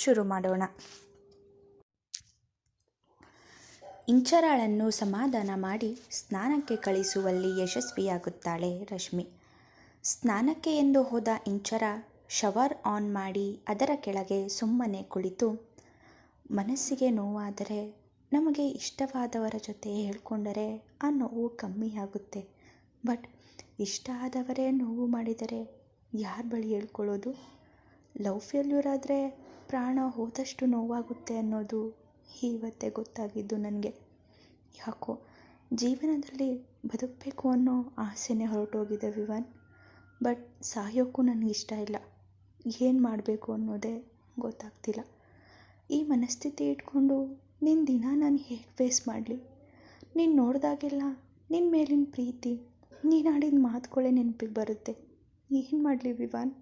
ಶುರು ಮಾಡೋಣ. ಇಂಚರಾಳನ್ನು ಸಮಾಧಾನ ಮಾಡಿ ಸ್ನಾನಕ್ಕೆ ಕಳಿಸುವಲ್ಲಿ ಯಶಸ್ವಿಯಾಗುತ್ತಾಳೆ ರಶ್ಮಿ. ಸ್ನಾನಕ್ಕೆ ಎಂದು ಹೋದ ಇಂಚರ ಶವರ್ ಆನ್ ಮಾಡಿ ಅದರ ಕೆಳಗೆ ಸುಮ್ಮನೆ ಕುಳಿತು, ಮನಸ್ಸಿಗೆ ನೋವಾದರೆ ನಮಗೆ ಇಷ್ಟವಾದವರ ಜೊತೆ ಹೇಳ್ಕೊಂಡರೆ ಆ ನೋವು ಕಮ್ಮಿಯಾಗುತ್ತೆ ಬಟ್ ಇಷ್ಟ ಆದವರೇ ನೋವು ಮಾಡಿದರೆ ಯಾರ ಬಳಿ ಹೇಳ್ಕೊಳ್ಳೋದು? ಲವ್ ಫೇಲ್ಯೂರ್ ಆದರೆ ಪ್ರಾಣ ಹೋದಷ್ಟು ನೋವಾಗುತ್ತೆ ಅನ್ನೋದು ಇವತ್ತೇ ಗೊತ್ತಾಗಿದ್ದು ನನಗೆ. ಯಾಕೋ ಜೀವನದಲ್ಲಿ ಬದುಕಬೇಕು ಅನ್ನೋ ಆಸೆನೇ ಹೊರಟೋಗಿದೆ ವಿವನ್. ಬಟ್ ಸಾಯೋಕ್ಕೂ ನನಗೆ ಇಷ್ಟ ಇಲ್ಲ. ಏನು ಮಾಡಬೇಕು ಅನ್ನೋದೇ ಗೊತ್ತಾಗ್ತಿಲ್ಲ. ಈ ಮನಸ್ಥಿತಿ ಇಟ್ಕೊಂಡು ನಿನ್ನ ದಿನ ನಾನು ಹೇಗೆ ಫೇಸ್ ಮಾಡಲಿ? ನೀನು ನೋಡಿದಾಗೆಲ್ಲ ನಿನ್ನ ಮೇಲಿನ ಪ್ರೀತಿ, ನೀನು ಆಡಿದ ಮಾತುಗಳೇ ನೆನಪಿಗೆ ಬರುತ್ತೆ. ಏನು ಮಾಡಲಿ ವಿವಾನ್?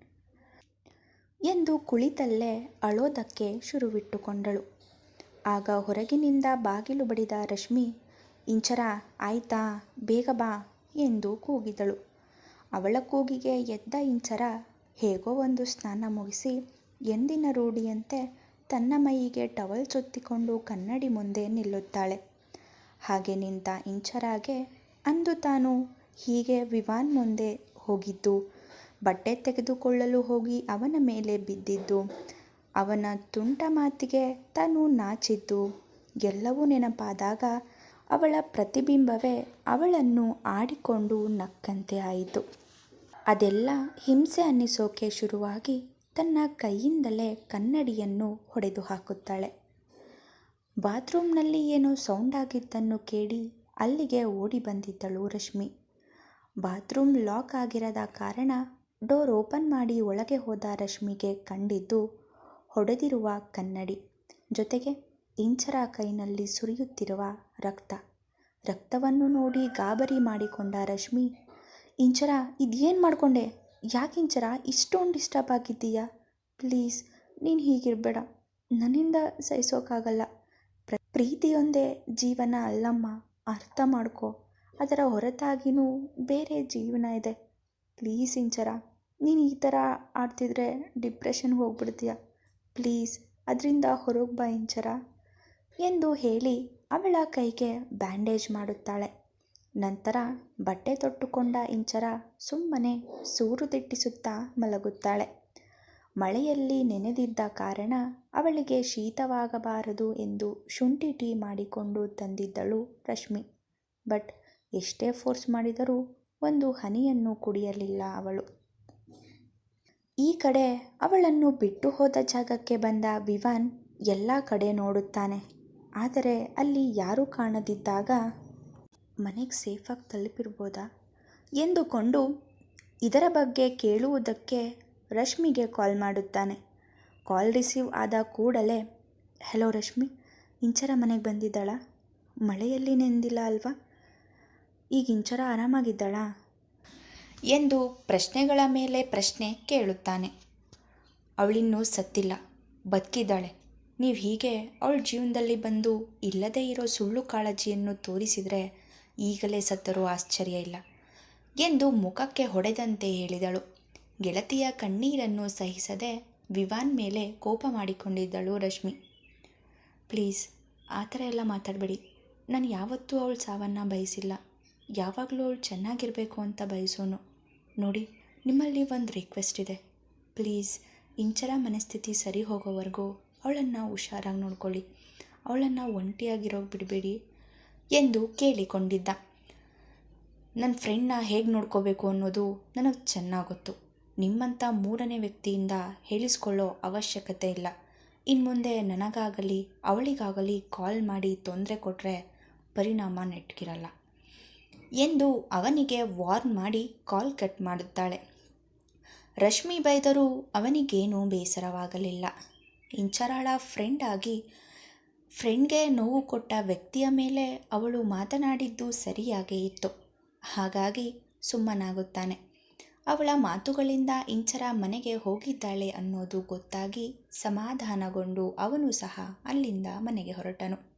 ಎಂದು ಕುಳಿತಲ್ಲೇ ಅಳೋದಕ್ಕೆ ಶುರುವಿಟ್ಟುಕೊಂಡಳು. ಆಗ ಹೊರಗಿನಿಂದ ಬಾಗಿಲು ಬಡಿದ ರಶ್ಮಿ, ಇಂಚರ, ಆಯ್ತಾ, ಬೇಗ ಬಾ ಎಂದು ಕೂಗಿದಳು. ಅವಳ ಕೂಗಿಗೆ ಎದ್ದ ಇಂಚರ ಹೇಗೋ ಒಂದು ಸ್ನಾನ ಮುಗಿಸಿ ಎಂದಿನ ರೂಢಿಯಂತೆ ತನ್ನ ಮೈಯಿಗೆ ಟವಲ್ ಸುತ್ತಿಕೊಂಡು ಕನ್ನಡಿ ಮುಂದೆ ನಿಲ್ಲುತ್ತಾಳೆ. ಹಾಗೆ ನಿಂತ ಇಂಚರಾಗೆ ಅಂದು ತಾನು ಹೀಗೆ ವಿವಾನ್ ಮುಂದೆ ಹೋಗಿದ್ದು ಬಟ್ಟೆ ತೆಗೆದುಕೊಳ್ಳಲು ಹೋಗಿ ಅವನ ಮೇಲೆ ಬಿದ್ದಿದ್ದು, ಅವನ ತುಂಟ ಮಾತಿಗೆ ತಾನು ನಾಚಿದ್ದು. ಎಲ್ಲವೂ ನೆನಪಾದಾಗ ಅವಳ ಪ್ರತಿಬಿಂಬವೇ ಅವಳನ್ನು ಆಡಿಕೊಂಡು ನಕ್ಕಂತೆ ಆಯಿತು. ಅದೆಲ್ಲ ಹಿಂಸೆ ಅನ್ನಿಸೋಕೆ ಶುರುವಾಗಿ ತನ್ನ ಕೈಯಿಂದಲೇ ಕನ್ನಡಿಯನ್ನು ಹೊಡೆದು ಹಾಕುತ್ತಾಳೆ. ಬಾತ್ರೂಮ್ನಲ್ಲಿ ಏನೋ ಸೌಂಡ್ ಆಗಿದ್ದನ್ನು ಕೇಳಿ ಅಲ್ಲಿಗೆ ಓಡಿ ಬಂದಿದ್ದಳು ರಶ್ಮಿ. ಬಾತ್ರೂಮ್ ಲಾಕ್ ಆಗಿರದ ಕಾರಣ ಡೋರ್ ಓಪನ್ ಮಾಡಿ ಒಳಗೆ ಹೋದ ರಶ್ಮಿಗೆ ಕಂಡಿದ್ದು ಹೊಡೆದಿರುವ ಕನ್ನಡಿ. ಜೊತೆಗೆ ಇಂಚರ ಕೈನಲ್ಲಿ ಸುರಿಯುತ್ತಿರುವ ರಕ್ತ. ರಕ್ತವನ್ನು ನೋಡಿ ಗಾಬರಿ ಮಾಡಿಕೊಂಡ ರಶ್ಮಿ, ಇಂಚರ, ಇದೇನು ಮಾಡಿಕೊಂಡೆ? ಯಾಕೆ ಇಂಚರ? ಇಷ್ಟೊಂದು ಡಿಸ್ಟರ್ಬ್ ಆಗಿದ್ದೀಯಾ? ಪ್ಲೀಸ್, ನೀನು ಹೀಗಿರಬೇಡ. ನನ್ನಿಂದ ಸಹಿಸೋಕ್ಕಾಗಲ್ಲ ಪ್ರ, ಪ್ರೀತಿಯೊಂದೇ ಜೀವನ ಅಲ್ಲಮ್ಮ. ಅರ್ಥ ಮಾಡ್ಕೋ. ಅದರ ಹೊರತಾಗಿನೂ ಬೇರೆ ಜೀವನ ಇದೆ. ಪ್ಲೀಸ್ ಇಂಚರ. ನೀನು ಈ ಥರ ಆಡ್ತಿದ್ರೆ ಡಿಪ್ರೆಷನ್ಗೆ ಹೋಗ್ಬಿಡ್ತೀಯ. ಪ್ಲೀಸ್, ಅದರಿಂದ ಹೊರಗೆ ಬಾ ಇಂಚರ ಎಂದು ಹೇಳಿ ಅವಳ ಕೈಗೆ ಬ್ಯಾಂಡೇಜ್ ಮಾಡುತ್ತಾಳೆ. ನಂತರ ಬಟ್ಟೆ ತೊಟ್ಟುಕೊಂಡ ಇಂಚರ ಸುಮ್ಮನೆ ಸೂರು ದಿಟ್ಟಿಸುತ್ತಾ ಮಲಗುತ್ತಾಳೆ. ಮಳೆಯಲ್ಲಿ ನೆನೆದಿದ್ದ ಕಾರಣ ಅವಳಿಗೆ ಶೀತವಾಗಬಾರದು ಎಂದು ಶುಂಠಿ ಟೀ ಮಾಡಿಕೊಂಡು ತಂದಿದ್ದಳು ರಶ್ಮಿ. ಬಟ್ ಎಷ್ಟೇ ಫೋರ್ಸ್ ಮಾಡಿದರೂ ಒಂದು ಹನಿಯನ್ನು ಕುಡಿಯಲಿಲ್ಲ ಅವಳು. ಈ ಕಡೆ ಅವಳನ್ನು ಬಿಟ್ಟು ಹೋದ ಜಾಗಕ್ಕೆ ಬಂದ ವಿವಾನ್ ಎಲ್ಲ ಕಡೆ ನೋಡುತ್ತಾನೆ. ಆದರೆ ಅಲ್ಲಿ ಯಾರೂ ಕಾಣದಿದ್ದಾಗ, ಮನೆಗೆ ಸೇಫಾಗಿ ತಲುಪಿರ್ಬೋದಾ? ಎಂದುಕೊಂಡು ಇದರ ಬಗ್ಗೆ ಕೇಳುವುದಕ್ಕೆ ರಶ್ಮಿಗೆ ಕಾಲ್ ಮಾಡುತ್ತಾನೆ. ಕಾಲ್ ರಿಸೀವ್ ಆದ ಕೂಡಲೇ, ಹಲೋ ರಶ್ಮಿ, ಇಂಚರ ಮನೆಗೆ ಬಂದಿದ್ದಾಳಾ? ಮಳೆಯಲ್ಲಿ ನೆಂದಿಲ್ಲ ಅಲ್ವಾ? ಈಗ ಇಂಚರ ಆರಾಮಾಗಿದ್ದಾಳಾ? ಎಂದು ಪ್ರಶ್ನೆಗಳ ಮೇಲೆ ಪ್ರಶ್ನೆ ಕೇಳುತ್ತಾನೆ. ಅವಳಿನ್ನೂ ಸತ್ತಿಲ್ಲ. ಬದುಕಿದ್ದಾಳೆ. ನೀವು ಹೀಗೆ ಅವಳ ಜೀವನದಲ್ಲಿ ಬಂದು ಇಲ್ಲದೇ ಇರೋ ಸುಳ್ಳು ಕಾಳಜಿಯನ್ನು ತೋರಿಸಿದರೆ ಈಗಲೇ ಸತ್ತರೂ ಆಶ್ಚರ್ಯ ಇಲ್ಲ ಎಂದು ಮುಖಕ್ಕೆ ಹೊಡೆದಂತೆ ಹೇಳಿದಳು. ಗೆಳತಿಯ ಕಣ್ಣೀರನ್ನು ಸಹಿಸದೆ ವಿವಾನ್ ಮೇಲೆ ಕೋಪ ಮಾಡಿಕೊಂಡಿದ್ದಳು ರಶ್ಮಿ. ಪ್ಲೀಸ್, ಆ ಥರ ಎಲ್ಲ ಮಾತಾಡಬೇಡಿ. ನಾನು ಯಾವತ್ತೂ ಅವಳು ಸಾವನ್ನು ಬಯಸಿಲ್ಲ. ಯಾವಾಗಲೂ ಅವಳು ಚೆನ್ನಾಗಿರಬೇಕು ಅಂತ ಬಯಸೋನು. ನೋಡಿ, ನಿಮ್ಮಲ್ಲಿ ಒಂದು ರಿಕ್ವೆಸ್ಟ್ ಇದೆ. ಪ್ಲೀಸ್ ಇಂಚರ ಮನಸ್ಥಿತಿ ಸರಿ ಹೋಗೋವರೆಗೂ ಅವಳನ್ನು ಹುಷಾರಾಗಿ ನೋಡ್ಕೊಳ್ಳಿ. ಅವಳನ್ನು ಒಂಟಿಯಾಗಿರೋಗಿ ಬಿಡಬೇಡಿ ಎಂದು ಕೇಳಿಕೊಂಡಿದ್ದ. ನನ್ನ ಫ್ರೆಂಡ್ನ ಹೇಗೆ ನೋಡ್ಕೋಬೇಕು ಅನ್ನೋದು ನನಗೆ ಚೆನ್ನಾಗಿ ಗೊತ್ತು ನಿಮ್ಮಂಥ ಮೂರನೇ ವ್ಯಕ್ತಿಯಿಂದ ಹೇಳಿಸ್ಕೊಳ್ಳೋ ಅವಶ್ಯಕತೆ ಇಲ್ಲ. ಇನ್ನು ಮುಂದೆ ನನಗಾಗಲಿ, ಅವಳಿಗಾಗಲಿ ಕಾಲ್ ಮಾಡಿ ತೊಂದರೆ ಕೊಟ್ಟರೆ ಪರಿಣಾಮ ನೆಟ್ಗಿರಲ್ಲ. ಎಂದು ಅವನಿಗೆ ವಾರ್ನ್ ಮಾಡಿ ಕಾಲ್ ಕಟ್ ಮಾಡುತ್ತಾಳೆ. ರಶ್ಮಿ ಬೈದರೂ ಅವನಿಗೇನೂ ಬೇಸರವಾಗಲಿಲ್ಲ. ಇಂಚರಾಳ ಫ್ರೆಂಡ್ ಆಗಿ ಫ್ರೆಂಡ್ಗೆ ನೋವು ಕೊಟ್ಟ ವ್ಯಕ್ತಿಯ ಮೇಲೆ ಅವಳು ಮಾತನಾಡಿದ್ದು ಸರಿಯಾಗೇ ಇತ್ತು. ಹಾಗಾಗಿ ಸುಮ್ಮನಾಗುತ್ತಾನೆ. ಅವಳ ಮಾತುಗಳಿಂದ ಇಂಚರ ಮನೆಗೆ ಹೋಗಿದ್ದಾಳೆ ಅನ್ನೋದು ಗೊತ್ತಾಗಿ ಸಮಾಧಾನಗೊಂಡು ಅವನು ಸಹ ಅಲ್ಲಿಂದ ಮನೆಗೆ ಹೊರಟನು.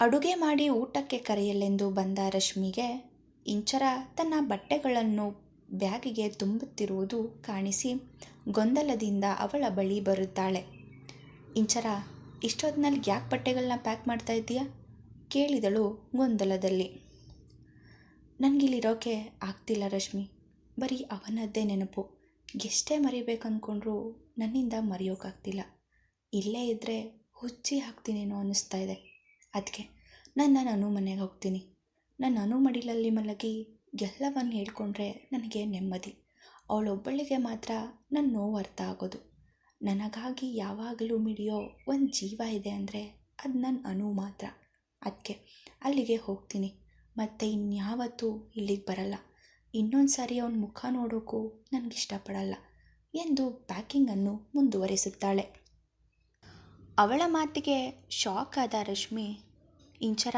ಅಡುಗೆ ಮಾಡಿ ಊಟಕ್ಕೆ ಕರೆಯಲೆಂದು ಬಂದ ರಶ್ಮಿಗೆ ಇಂಚರ ತನ್ನ ಬಟ್ಟೆಗಳನ್ನು ಬ್ಯಾಗಿಗೆ ತುಂಬುತ್ತಿರುವುದು ಕಾಣಿಸಿ ಗೊಂದಲದಿಂದ ಅವಳ ಬಳಿ ಬರುತ್ತಾಳೆ. ಇಂಚರ ಇಷ್ಟೊತ್ತಿನಲ್ಲಿ ಯಾಕೆ ಬಟ್ಟೆಗಳನ್ನ ಪ್ಯಾಕ್ ಮಾಡ್ತಾ ಇದ್ದೀಯಾ? ಕೇಳಿದಳು ಗೊಂದಲದಲ್ಲಿ. ನನಗಿಲ್ಲಿರೋಕೆ ಆಗ್ತಿಲ್ಲ ರಶ್ಮಿ. ಬರೀ ಅವನದ್ದೇ ನೆನಪು. ಎಷ್ಟೇ ಮರಿಬೇಕು ಅಂದ್ಕೊಂಡ್ರೂ ನನ್ನಿಂದ ಮರೆಯೋಕ್ಕಾಗ್ತಿಲ್ಲ ಇಲ್ಲೇ ಇದ್ದರೆ ಹುಚ್ಚಿ ಹಾಕ್ತೀನೇನೋ ಅನ್ನಿಸ್ತಾ ಇದೆ. ಅದಕ್ಕೆ ನಾನು ನಾನು ಮನೆಗೆ ಹೋಗ್ತೀನಿ. ನನ್ನ ಅನು ಮಡಿಲಲ್ಲಿ ಮಲಗಿ ಎಲ್ಲವನ್ನು ಹೇಳ್ಕೊಂಡ್ರೆ ನನಗೆ ನೆಮ್ಮದಿ. ಅವಳೊಬ್ಬಳಿಗೆ ಮಾತ್ರ ನನ್ನ ನೋವು ಅರ್ಥ ಆಗೋದು. ನನಗಾಗಿ ಯಾವಾಗಲೂ ಮಿಡಿಯೋ ಒಂದು ಜೀವ ಇದೆ ಅಂದರೆ ಅದು ನನ್ನ ಅನು ಮಾತ್ರ. ಅದಕ್ಕೆ ಅಲ್ಲಿಗೆ ಹೋಗ್ತೀನಿ. ಮತ್ತು ಇನ್ಯಾವತ್ತೂ ಇಲ್ಲಿಗೆ ಬರಲ್ಲ. ಇನ್ನೊಂದು ಸಾರಿ ಅವನ ಮುಖ ನೋಡೋಕ್ಕೂ ನನಗಿಷ್ಟಪಡಲ್ಲ. ಎಂದು ಪ್ಯಾಕಿಂಗನ್ನು ಮುಂದುವರಿಸುತ್ತಾಳೆ. ಅವಳ ಮಾತಿಗೆ ಶಾಕ್ ಆದ ರಶ್ಮಿ ಇಂಚರ,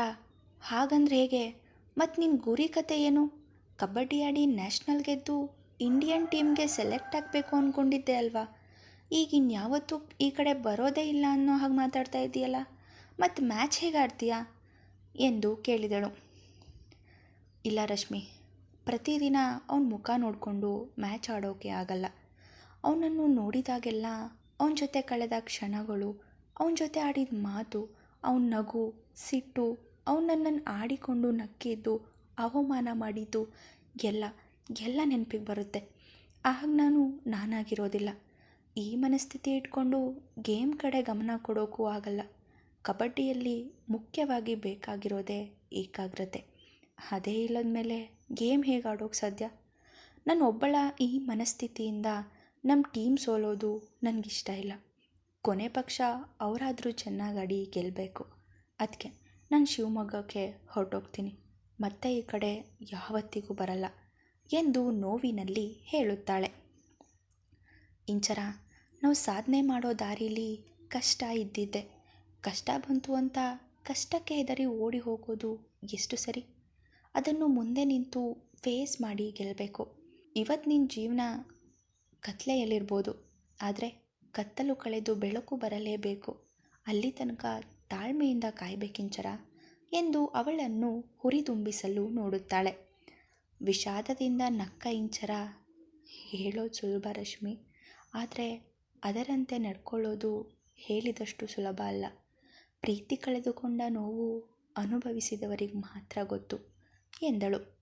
ಹಾಗಂದ್ರೆ ಹೇಗೆ? ಮತ್ತು ನಿನ್ನ ಗುರಿ ಕತೆ ಏನು? ಕಬಡ್ಡಿ ಆಡಿ ನ್ಯಾಷನಲ್ ಗೆದ್ದು ಇಂಡಿಯನ್ ಟೀಮ್ಗೆ ಸೆಲೆಕ್ಟ್ ಆಗಬೇಕು ಅಂದ್ಕೊಂಡಿದ್ದೆ ಅಲ್ವಾ? ಈಗ ಇನ್ಯಾವತ್ತೂ ಈ ಕಡೆ ಬರೋದೇ ಇಲ್ಲ ಅನ್ನೋ ಹಾಗೆ ಮಾತಾಡ್ತಾ ಇದೆಯಲ್ಲ? ಮತ್ತು ಮ್ಯಾಚ್ ಹೇಗೆ ಆಡ್ತೀಯಾ? ಎಂದು ಕೇಳಿದಳು. ಇಲ್ಲ ರಶ್ಮಿ, ಪ್ರತಿದಿನ ಅವನ ಮುಖ ನೋಡಿಕೊಂಡು ಮ್ಯಾಚ್ ಆಡೋಕೆ ಆಗಲ್ಲ. ಅವನನ್ನು ನೋಡಿದಾಗೆಲ್ಲ ಅವನ ಜೊತೆ ಕಳೆದ ಕ್ಷಣಗಳು, ಅವನ ಜೊತೆ ಆಡಿದ ಮಾತು, ಅವನ ನಗು ಸಿಟ್ಟು ಅವನನ್ನು ಆಡಿಕೊಂಡು ನಕ್ಕಿದ್ದು, ಅವಮಾನ ಮಾಡಿದ್ದು, ಎಲ್ಲ ಎಲ್ಲ ನೆನಪಿಗೆ ಬರುತ್ತೆ. ಆಗ ನಾನು ನಾನಾಗಿರೋದಿಲ್ಲ. ಈ ಮನಸ್ಥಿತಿ ಇಟ್ಕೊಂಡು ಗೇಮ್ ಕಡೆ ಗಮನ ಕೊಡೋಕ್ಕೂ ಆಗಲ್ಲ. ಕಬಡ್ಡಿಯಲ್ಲಿ ಮುಖ್ಯವಾಗಿ ಬೇಕಾಗಿರೋದೇ ಏಕಾಗ್ರತೆ. ಅದೇ ಇಲ್ಲದ ಮೇಲೆ ಗೇಮ್ ಹೇಗೆ ಆಡೋಕೆ ಸಾಧ್ಯ? ನಾನು ಒಬ್ಬಳ ಈ ಮನಸ್ಥಿತಿಯಿಂದ ನಮ್ಮ ಟೀಮ್ ಸೋಲೋದು ನನಗಿಷ್ಟ ಇಲ್ಲ. ಕೊನೆ ಪಕ್ಷ ಅವರಾದರೂ ಚೆನ್ನಾಗಿ ಆಡಿ ಗೆಲ್ಲಬೇಕು ಅದಕ್ಕೆ ನಾನು ಶಿವಮೊಗ್ಗಕ್ಕೆ ಹೊರಟೋಗ್ತೀನಿ. ಮತ್ತೆ ಈ ಕಡೆ ಯಾವತ್ತಿಗೂ ಬರಲ್ಲ. ಎಂದು ನೋವಿನಲ್ಲಿ ಹೇಳುತ್ತಾಳೆ. ಇಂಚರ, ನಾವು ಸಾಧನೆ ಮಾಡೋ ದಾರೀಲಿ ಕಷ್ಟ ಇದ್ದಿದ್ದೆ. ಕಷ್ಟ ಬಂತು ಅಂತ ಕಷ್ಟಕ್ಕೆ ಹೆದರಿ ಓಡಿ ಹೋಗೋದು ಎಷ್ಟು ಸರಿ? ಅದನ್ನು ಮುಂದೆ ನಿಂತು ಫೇಸ್ ಮಾಡಿ ಗೆಲ್ಲಬೇಕು ಇವತ್ತು ನಿನ್ನ ಜೀವನ ಕತ್ತಲೆಯಲ್ಲಿರ್ಬೋದು ಆದರೆ ಕತ್ತಲು ಕಳೆದು ಬೆಳಕು ಬರಲೇಬೇಕು. ಅಲ್ಲಿ ತನಕ ತಾಳ್ಮೆಯಿಂದ ಕಾಯ್ಬೇಕಿಂಚರ ಎಂದು ಅವಳನ್ನು ಹುರಿದುಂಬಿಸಲು ನೋಡುತ್ತಾಳೆ. ವಿಷಾದದಿಂದ ನಕ್ಕ ಇಂಚರ ಹೇಳೋದು ಸುಲಭ ರಶ್ಮಿ. ಆದರೆ ಅದರಂತೆ ನಡ್ಕೊಳ್ಳೋದು ಹೇಳಿದಷ್ಟು ಸುಲಭ ಅಲ್ಲ. ಪ್ರೀತಿ ಕಳೆದುಕೊಂಡ ನೋವು ಅನುಭವಿಸಿದವರಿಗೆ ಮಾತ್ರ ಗೊತ್ತು ಎಂದಳು.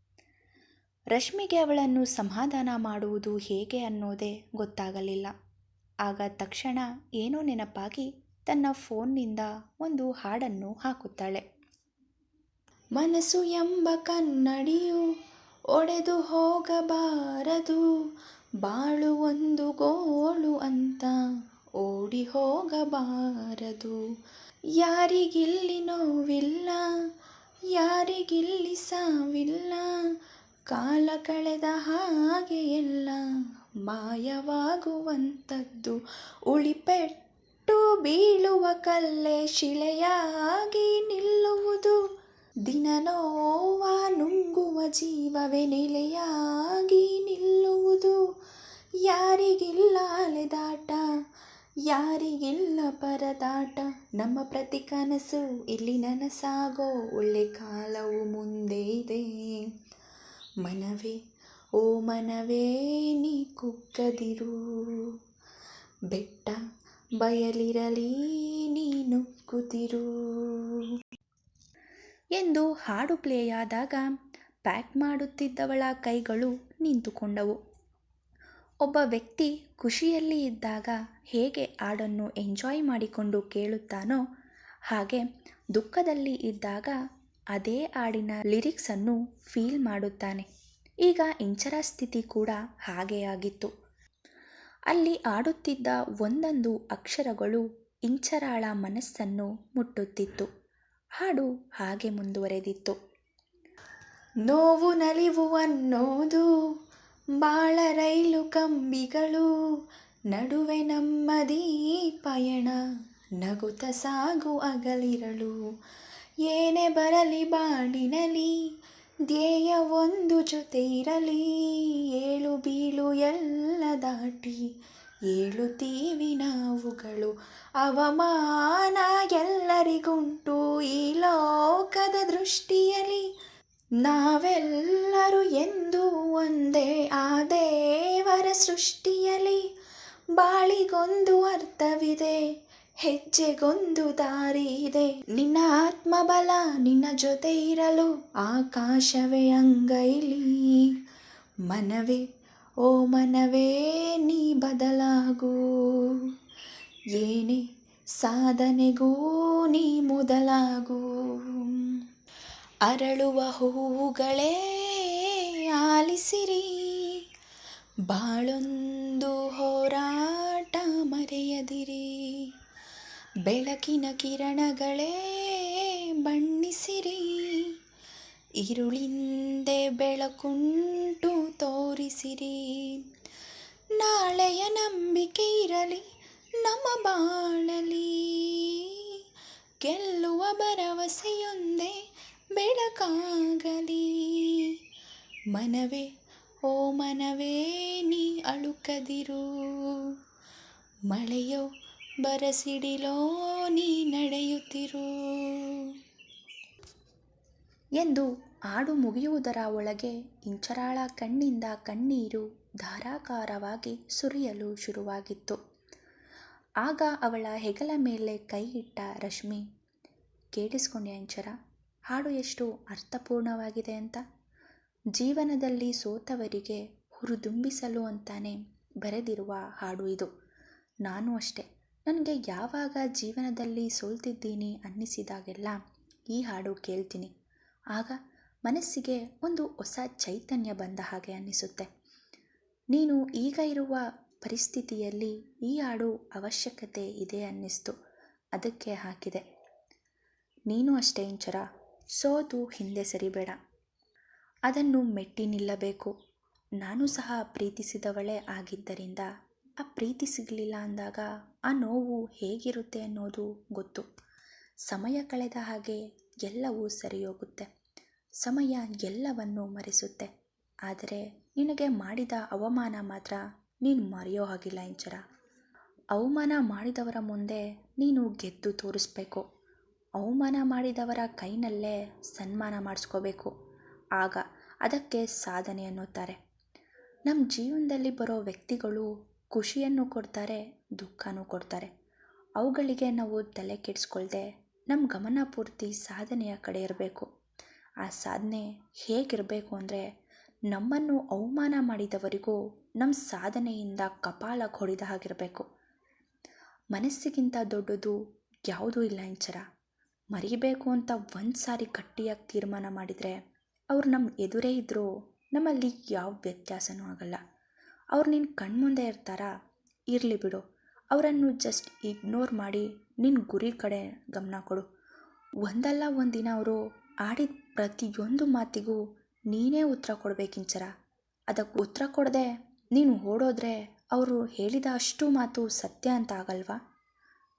ರಶ್ಮಿಗೆ ಅವಳನ್ನು ಸಮಾಧಾನ ಮಾಡುವುದು ಹೇಗೆ ಅನ್ನೋದೇ ಗೊತ್ತಾಗಲಿಲ್ಲ. ಆಗ ತಕ್ಷಣ ಏನೋ ನೆನಪಾಗಿ ತನ್ನ ಫೋನ್ನಿಂದ ಒಂದು ಹಾಡನ್ನು ಹಾಕುತ್ತಾಳೆ. ಮನಸ್ಸು ಎಂಬ ಕನ್ನಡಿಯು ಒಡೆದು ಹೋಗಬಾರದು, ಬಾಳು ಒಂದು ಗೋಳು ಅಂತ ಓಡಿ ಹೋಗಬಾರದು. ಯಾರಿಗಿಲ್ಲಿ ನೋವಿಲ್ಲ, ಯಾರಿಗಿಲ್ಲಿ ಸಾವಿಲ್ಲ, ಕಾಲ ಕಳೆದ ಹಾಗೆ ಎಲ್ಲ ಮಾಯವಾಗುವಂಥದ್ದು ಉಳಿಪೆಟ್ಟು ಬೀಳುವ ಕಲ್ಲೆ ಶಿಲೆಯಾಗಿ ನಿಲ್ಲುವುದು. ದಿನ ನೋವ ನುಂಗುವ ಜೀವವೇ ನೆಲೆಯಾಗಿ ನಿಲ್ಲುವುದು. ಯಾರಿಗಿಲ್ಲ ಅಲೆದಾಟ ಯಾರಿಗಿಲ್ಲ ಪರದಾಟ. ನಮ್ಮ ಪ್ರತಿ ಕನಸು ಇಲ್ಲಿ ನನಸಾಗೋ ಒಳ್ಳೆ ಕಾಲವು ಮುಂದೆ ಇದೆ. ಮನವೇ, ಓ ಮನವೇ, ನೀ ಕುಗ್ಗದಿರು. ಬೆಟ್ಟ ಬಯಲಿರಲಿ, ನೀನು ಕುದಿರು. ಎಂದು ಹಾಡು ಪ್ಲೇಯಾದಾಗ ಪ್ಯಾಕ್ ಮಾಡುತ್ತಿದ್ದವಳ ಕೈಗಳು ನಿಂತುಕೊಂಡವು. ಒಬ್ಬ ವ್ಯಕ್ತಿ ಖುಷಿಯಲ್ಲಿ ಇದ್ದಾಗ ಹೇಗೆ ಹಾಡನ್ನು ಎಂಜಾಯ್ ಮಾಡಿಕೊಂಡು ಕೇಳುತ್ತಾನೋ ಹಾಗೆ ದುಃಖದಲ್ಲಿ ಇದ್ದಾಗ ಅದೇ ಹಾಡಿನ ಲಿರಿಕ್ಸನ್ನು ಫೀಲ್ ಮಾಡುತ್ತಾನೆ. ಈಗ ಇಂಚರ ಸ್ಥಿತಿ ಕೂಡ ಹಾಗೇ ಆಗಿತ್ತು. ಅಲ್ಲಿ ಆಡುತ್ತಿದ್ದ ಒಂದೊಂದು ಅಕ್ಷರಗಳು ಇಂಚರಾಳ ಮನಸ್ಸನ್ನು ಮುಟ್ಟುತ್ತಿತ್ತು. ಹಾಡು ಹಾಗೆ ಮುಂದುವರೆದಿತ್ತು. ನೋವು ನಲಿವು ಅನ್ನೋದು ಬಾಳ ರೈಲು ಕಂಬಿಗಳು, ನಡುವೆ ನಮ್ಮದೀ ಪಯಣ, ನಗುತ ಸಾಗು ಅಗಲಿರಳು. ಏನೇ ಬರಲಿ ಬಾಡಿನಲಿ ಧ್ಯೇಯ ಒಂದು ಜೊತೆ ಇರಲಿ. ಏಳು ಬೀಳು ಎಲ್ಲ ದಾಟಿ. ಏಳುತ್ತೀವಿ ನಾವುಗಳು. ಅವಮಾನ ಎಲ್ಲರಿಗುಂಟು ಈ ಲೋಕದ ದೃಷ್ಟಿಯಲ್ಲಿ. ನಾವೆಲ್ಲರೂ ಎಂದು ಒಂದೇ ಆ ದೇವರ ಸೃಷ್ಟಿಯಲ್ಲಿ. ಬಾಳಿಗೊಂದು ಅರ್ಥವಿದೆ. ಹೆಜ್ಜೆಗೊಂದು ದಾರಿ ಇದೆ ನಿನ್ನ ಆತ್ಮಬಲ ನಿನ್ನ ಜೊತೆ ಇರಲು ಆಕಾಶವೇ ಅಂಗೈಲಿ. ಮನವೇ, ಓ ಮನವೇ, ನೀ ಬದಲಾಗು. ಏನೇ ಸಾಧನೆಗೂ ನೀ ಮೊದಲಾಗು. ಅರಳುವ ಹೂವುಗಳೇ ಆಲಿಸಿರಿ. ಬಾಳೊಂದು ಹೋರಾಟ ಮರೆಯದಿರಿ. ಬೆಳಕಿನ ಕಿರಣಗಳೇ ಬಣ್ಣಿಸಿರಿ. ಇರುಳಿಂದೆ ಬೆಳಕುಂಟು ತೋರಿಸಿರಿ. ನಾಳೆಯ ನಂಬಿಕೆ ಇರಲಿ, ನಮ್ಮ ಬಾಳಲಿ. ಗೆಲ್ಲುವ ಭರವಸೆಯೊಂದೇ ಬೆಳಕಾಗಲಿ. ಮನವೇ, ಓ ಮನವೇ, ನೀ ಅಳುಕದಿರು. ಮಳೆಯೋ ಬರಸಿಡಿಲೋ ನೀ ನಡೆಯುತ್ತಿರು. ಎಂದು ಹಾಡು ಮುಗಿಯುವುದರ ಒಳಗೆ ಇಂಚರಾಳ ಕಣ್ಣಿಂದ ಕಣ್ಣೀರು ಧಾರಾಕಾರವಾಗಿ ಸುರಿಯಲು ಶುರುವಾಗಿತ್ತು. ಆಗ ಅವಳ ಹೆಗಲ ಮೇಲೆ ಕೈ ಇಟ್ಟ ರಶ್ಮಿ, ಕೇಳಿಸ್ಕೊಂಡೆ ಇಂಚರ ಹಾಡು ಎಷ್ಟು ಅರ್ಥಪೂರ್ಣವಾಗಿದೆ ಅಂತ. ಜೀವನದಲ್ಲಿ ಸೋತವರಿಗೆ ಹುರಿದುಂಬಿಸಲು ಅಂತಾನೆ ಬರೆದಿರುವ ಹಾಡು ಇದು. ನಾನು ಅಷ್ಟೆ. ನನಗೆ ಯಾವಾಗ ಜೀವನದಲ್ಲಿ ಸೋಲ್ತಿದ್ದೀನಿ ಅನ್ನಿಸಿದಾಗೆಲ್ಲ ಈ ಹಾಡು ಕೇಳ್ತೀನಿ. ಆಗ ಮನಸ್ಸಿಗೆ ಒಂದು ಹೊಸ ಚೈತನ್ಯ ಬಂದ ಹಾಗೆ ಅನ್ನಿಸುತ್ತೆ. ನೀನು ಈಗ ಇರುವ ಪರಿಸ್ಥಿತಿಯಲ್ಲಿ ಈ ಹಾಡು ಅವಶ್ಯಕತೆ ಇದೆ ಅನ್ನಿಸ್ತು. ಅದಕ್ಕೆ ಹಾಕಿದೆ. ನೀನು ಅಷ್ಟೇ ಇಂಚರ, ಸೋತು ಹಿಂದೆ ಸರಿಬೇಡ. ಅದನ್ನು ಮೆಟ್ಟಿ ನಿಲ್ಲಬೇಕು. ನಾನು ಸಹ ಪ್ರೀತಿಸಿದವಳೇ ಆಗಿದ್ದರಿಂದ ಆ ಪ್ರೀತಿ ಸಿಗಲಿಲ್ಲ ಅಂದಾಗ ಆ ನೋವು ಹೇಗಿರುತ್ತೆ ಅನ್ನೋದು ಗೊತ್ತು. ಸಮಯ ಕಳೆದ ಹಾಗೆ ಎಲ್ಲವೂ ಸರಿಯೋಗುತ್ತೆ ಸಮಯ ಎಲ್ಲವನ್ನು ಮರೆಸುತ್ತೆ. ಆದರೆ ನಿನಗೆ ಮಾಡಿದ ಅವಮಾನ ಮಾತ್ರ ನೀನು ಮರೆಯೋ ಹಾಗಿಲ್ಲ ಇಂಚರ. ಅವಮಾನ ಮಾಡಿದವರ ಮುಂದೆ ನೀನು ಗೆದ್ದು ತೋರಿಸ್ಬೇಕು. ಅವಮಾನ ಮಾಡಿದವರ ಕೈನಲ್ಲೇ ಸನ್ಮಾನ ಮಾಡಿಸ್ಕೋಬೇಕು. ಆಗ ಅದಕ್ಕೆ ಸಾಧನೆ ಅನ್ನುತ್ತಾರೆ ನಮ್ಮ ಜೀವನದಲ್ಲಿ ಬರೋ ವ್ಯಕ್ತಿಗಳು ಖುಷಿಯನ್ನು ಕೊಡ್ತಾರೆ ದುಃಖನೂ ಕೊಡ್ತಾರೆ. ಅವುಗಳಿಗೆ ನಾವು ತಲೆ ಕೆಡಿಸ್ಕೊಳ್ದೆ ನಮ್ಮ ಗಮನ ಪೂರ್ತಿ ಸಾಧನೆಯ ಕಡೆ ಇರಬೇಕು. ಆ ಸಾಧನೆ ಹೇಗಿರಬೇಕು ಅಂದರೆ ನಮ್ಮನ್ನು ಅವಮಾನ ಮಾಡಿದವರಿಗೂ ನಮ್ಮ ಸಾಧನೆಯಿಂದ ಕಪಾಲ ಹೊಡೆದ ಹಾಗಿರಬೇಕು. ಮನಸ್ಸಿಗಿಂತ ದೊಡ್ಡದು ಯಾವುದೂ ಇಲ್ಲ ಇಂಚರ. ಮರಿಬೇಕು ಅಂತ ಒಂದು ಸಾರಿ ಗಟ್ಟಿಯಾಗಿ ತೀರ್ಮಾನ ಮಾಡಿದರೆ ಅವ್ರು ನಮ್ಮ ಎದುರೇ ಇದ್ದರೂ ನಮ್ಮಲ್ಲಿ ಯಾವ ವ್ಯತ್ಯಾಸನೂ ಆಗಲ್ಲ. ಅವ್ರು ನಿನ್ನ ಕಣ್ಮುಂದೆ ಇರ್ತಾರಾ? ಇರಲಿ ಬಿಡು. ಅವರನ್ನು ಜಸ್ಟ್ ಇಗ್ನೋರ್ ಮಾಡಿ ನಿನ್ನ ಗುರಿ ಕಡೆ ಗಮನ ಕೊಡು. ಒಂದಲ್ಲ ಒಂದಿನ ಅವರು ಆಡಿದ ಪ್ರತಿಯೊಂದು ಮಾತಿಗೂ ನೀನೇ ಉತ್ತರ ಕೊಡಬೇಕಿಂಚರ. ಅದಕ್ಕೆ ಉತ್ತರ ಕೊಡದೆ ನೀನು ಓಡೋದ್ರೆ ಅವರು ಹೇಳಿದ ಅಷ್ಟು ಮಾತು ಸತ್ಯ ಅಂತ ಆಗಲ್ವಾ?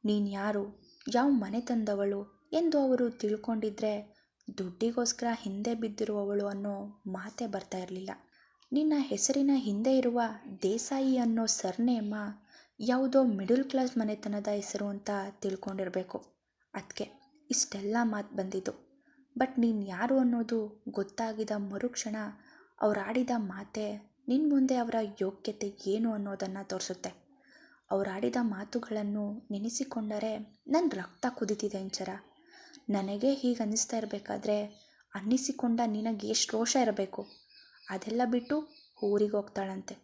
ನೀನು ಯಾರು, ಯಾವ ಮನೆ ತಂದವಳು ಎಂದು ಅವರು ತಿಳ್ಕೊಂಡಿದ್ರೆ ದುಡ್ಡಿಗೋಸ್ಕರ ಹಿಂದೆ ಬಿದ್ದಿರುವವಳು ಅನ್ನೋ ಮಾತೇ ಬರ್ತಾ ಇರಲಿಲ್ಲ. ನಿನ್ನ ಹೆಸರಿನ ಹಿಂದೆ ಇರುವ ದೇಸಾಯಿ ಅನ್ನೋ ಸರ್ನೇಮ ಯಾವುದೋ ಮಿಡಲ್ ಕ್ಲಾಸ್ ಮನೆತನದ ಹೆಸರು ಅಂತ ತಿಳ್ಕೊಂಡಿರಬೇಕು. ಅದಕ್ಕೆ ಇಷ್ಟೆಲ್ಲ ಮಾತು ಬಂದಿದ್ದು. ಬಟ್ ನೀನು ಯಾರು ಅನ್ನೋದು ಗೊತ್ತಾಗಿದ ಮರುಕ್ಷಣ ಅವ್ರು ಆಡಿದ ಮಾತೆ ನಿನ್ನ ಮುಂದೆ ಅವರ ಯೋಗ್ಯತೆ ಏನು ಅನ್ನೋದನ್ನು ತೋರಿಸುತ್ತೆ. ಅವ್ರು ಆಡಿದ ಮಾತುಗಳನ್ನು ನೆನೆಸಿಕೊಂಡರೆ ನನ್ನ ರಕ್ತ ಕುದಿತಿದೆ ಇಂಚರ ನನಗೆ ಹೀಗೆ ಅನ್ನಿಸ್ತಾ ಇರಬೇಕಾದ್ರೆ ಅನ್ನಿಸಿಕೊಂಡ ನಿನಗೆ ಎಷ್ಟು ರೋಷ ಇರಬೇಕು. ಅದೆಲ್ಲ ಬಿಟ್ಟು ಊರಿಗೆ ಹೋಗ್ತಾಳಂತೆ.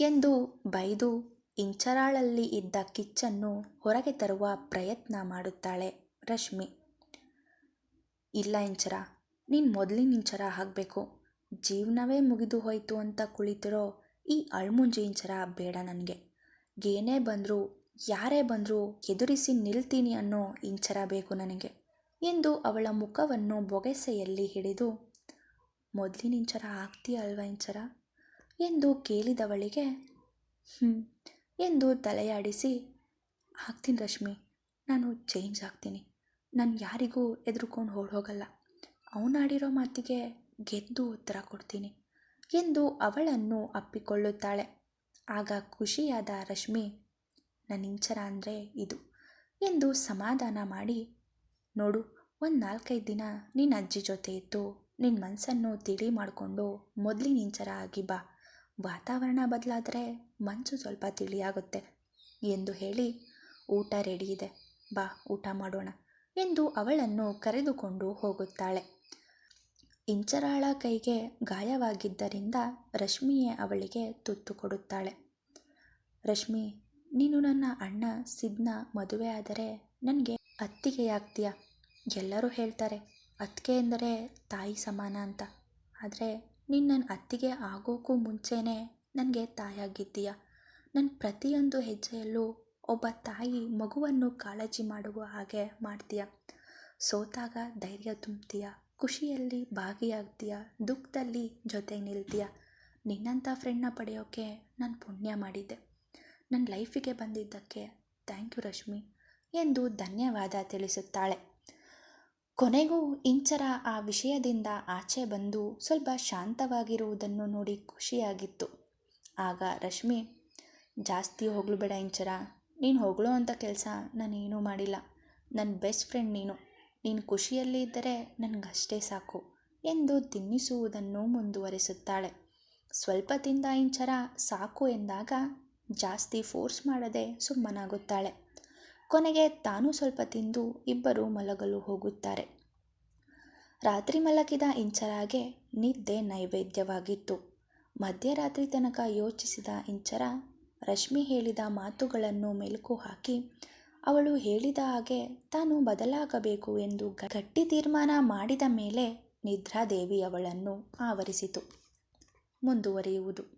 ಎಂದು ಬೈದು ಇಂಚರಾಳಲ್ಲಿ ಇದ್ದ ಕಿಚ್ಚನ್ನು ಹೊರಗೆ ತರುವ ಪ್ರಯತ್ನ ಮಾಡುತ್ತಾಳೆ ರಶ್ಮಿ. ಇಲ್ಲ ಇಂಚರ, ನೀನು ಮೊದಲಿನ ಇಂಚರ ಆಗಬೇಕು. ಜೀವನವೇ ಮುಗಿದು ಹೋಯಿತು ಅಂತ ಕುಳಿತಿರೋ ಈ ಅಳ್ಮುಂಜಿ ಇಂಚರ ಬೇಡ ನನಗೆ. ಏನೇ ಬಂದರೂ, ಯಾರೇ ಬಂದರೂ ಎದುರಿಸಿ ನಿಲ್ತೀನಿ ಅನ್ನೋ ಇಂಚರ ಬೇಕು ನನಗೆ ಎಂದು ಅವಳ ಮುಖವನ್ನು ಬೊಗೆಸೆಯಲ್ಲಿ ಹಿಡಿದು, ಮೊದಲಿನ ಇಂಚರ ಆಗ್ತೀಯ ಅಲ್ವಾ ಇಂಚರ ಎಂದು ಕೇಳಿದವಳಿಗೆ ಹ್ಞೂ ಎಂದು ತಲೆಯಾಡಿಸಿ ಆಗ್ತೀನಿ ರಶ್ಮಿ, ನಾನು ಚೇಂಜ್ ಆಗ್ತೀನಿ ನಾನು ಯಾರಿಗೂ ಎದುರುಕೊಂಡು ಹೋಗಲ್ಲ ಅವನಾಡಿರೋ ಮಾತಿಗೆ ಗೆದ್ದು ಉತ್ತರ ಕೊಡ್ತೀನಿ ಎಂದು ಅವಳನ್ನು ಅಪ್ಪಿಕೊಳ್ಳುತ್ತಾಳೆ. ಆಗ ಖುಷಿಯಾದ ರಶ್ಮಿ ನನ್ನ ಇಂಚರ ಅಂದರೆ ಇದು ಎಂದು ಸಮಾಧಾನ ಮಾಡಿ, ನೋಡು, ಒಂದು ನಾಲ್ಕೈದು ದಿನ ನಿನ್ನ ಅಜ್ಜಿ ಜೊತೆ ಇದ್ದು ನಿನ್ನ ಮನಸ್ಸನ್ನು ತಿಳಿ ಮಾಡಿಕೊಂಡು ಮೊದಲಿನ ಇಂಚರ ಆಗಿ ಬಾ. ವಾತಾವರಣ ಬದಲಾದರೆ ಮನಸ್ಸು ಸ್ವಲ್ಪ ತಿಳಿಯಾಗುತ್ತೆ. ಎಂದು ಹೇಳಿ ಊಟ ರೆಡಿ ಇದೆ. ಬಾ, ಊಟ ಮಾಡೋಣ ಎಂದು ಅವಳನ್ನು ಕರೆದುಕೊಂಡು ಹೋಗುತ್ತಾಳೆ. ಇಂಚರಾಳ ಕೈಗೆ ಗಾಯವಾಗಿದ್ದರಿಂದ ರಶ್ಮಿಯೇ ಅವಳಿಗೆ ತುತ್ತು ಕೊಡುತ್ತಾಳೆ. ರಶ್ಮಿ, ನೀನು ನನ್ನ ಅಣ್ಣ ಸಿದ್ನ ಮದುವೆ ಆದರೆ ನನಗೆ ಅತ್ತಿಗೆಯಾಗ್ತೀಯ ಎಲ್ಲರೂ ಹೇಳ್ತಾರೆ, ಅತ್ತಿಗೆ ಎಂದರೆ ತಾಯಿ ಸಮಾನ ಅಂತ. ಆದರೆ ನೀನು ನನ್ನ ಅತ್ತಿಗೆ ಆಗೋಕ್ಕೂ ಮುಂಚೆನೇ ನನಗೆ ತಾಯಾಗಿದ್ದೀಯ. ನನ್ನ ಪ್ರತಿಯೊಂದು ಹೆಜ್ಜೆಯಲ್ಲೂ ಒಬ್ಬ ತಾಯಿ ಮಗುವನ್ನು ಕಾಳಜಿ ಮಾಡುವ ಹಾಗೆ ಮಾಡ್ತೀಯ. ಸೋತಾಗ ಧೈರ್ಯ ತುಂಬ್ತೀಯ, ಖುಷಿಯಲ್ಲಿ ಭಾಗಿಯಾಗ್ತೀಯ, ದುಃಖದಲ್ಲಿ ಜೊತೆ ನಿಲ್ತೀಯ. ನಿನ್ನಂಥ ಫ್ರೆಂಡ್ನ ಪಡೆಯೋಕ್ಕೆ ನಾನು ಪುಣ್ಯ ಮಾಡಿದ್ದೆ. ನನ್ನ ಲೈಫಿಗೆ ಬಂದಿದ್ದಕ್ಕೆ ಥ್ಯಾಂಕ್ ಯು ರಶ್ಮಿ ಎಂದು ಧನ್ಯವಾದ ತಿಳಿಸುತ್ತಾಳೆ. ಕೊನೆಗೂ ಇಂಚರ ಆ ವಿಷಯದಿಂದ ಆಚೆ ಬಂದು ಸ್ವಲ್ಪ ಶಾಂತವಾಗಿರುವುದನ್ನು ನೋಡಿ ಖುಷಿಯಾಗಿತ್ತು. ಆಗ ರಶ್ಮಿ, ಜಾಸ್ತಿ ಹೊಗಳು ಬೇಡ ಇಂಚರ. ನೀನು ಹೊಗಳೋ ಅಂತ ಕೆಲಸ ನಾನೇನೂ ಮಾಡಿಲ್ಲ. ನನ್ನ ಬೆಸ್ಟ್ ಫ್ರೆಂಡ್ ನೀನು. ನೀನು ಖುಷಿಯಲ್ಲಿ ಇದ್ದರೆ ನನಗಷ್ಟೇ ಸಾಕು ಎಂದು ತಿನ್ನಿಸುವುದನ್ನು ಮುಂದುವರಿಸುತ್ತಾಳೆ. ಸ್ವಲ್ಪ ತಿಂದ ಇಂಚರ ಸಾಕು ಎಂದಾಗ ಜಾಸ್ತಿ ಫೋರ್ಸ್ ಮಾಡದೆ ಸುಮ್ಮನಾಗುತ್ತಾಳೆ. ಕೊನೆಗೆ ತಾನು ಸ್ವಲ್ಪ ತಿಂದು ಇಬ್ಬರು ಮಲಗಲು ಹೋಗುತ್ತಾರೆ. ರಾತ್ರಿ ಮಲಗಿದ ಇಂಚರಾಗೆ ನಿದ್ದೆ ನೈವೇದ್ಯವಾಗಿತ್ತು. ಮಧ್ಯರಾತ್ರಿ ತನಕ ಯೋಚಿಸಿದ ಇಂಚರ ರಶ್ಮಿ ಹೇಳಿದ ಮಾತುಗಳನ್ನು ಮೆಲುಕು ಹಾಕಿ ಅವಳು ಹೇಳಿದ ಹಾಗೆ ತಾನು ಬದಲಾಗಬೇಕು ಎಂದು ಗಟ್ಟಿ ತೀರ್ಮಾನ ಮಾಡಿದ ಮೇಲೆ ನಿದ್ರಾದೇವಿ ಅವಳನ್ನು ಆವರಿಸಿತು. ಮುಂದುವರಿಯುವುದು.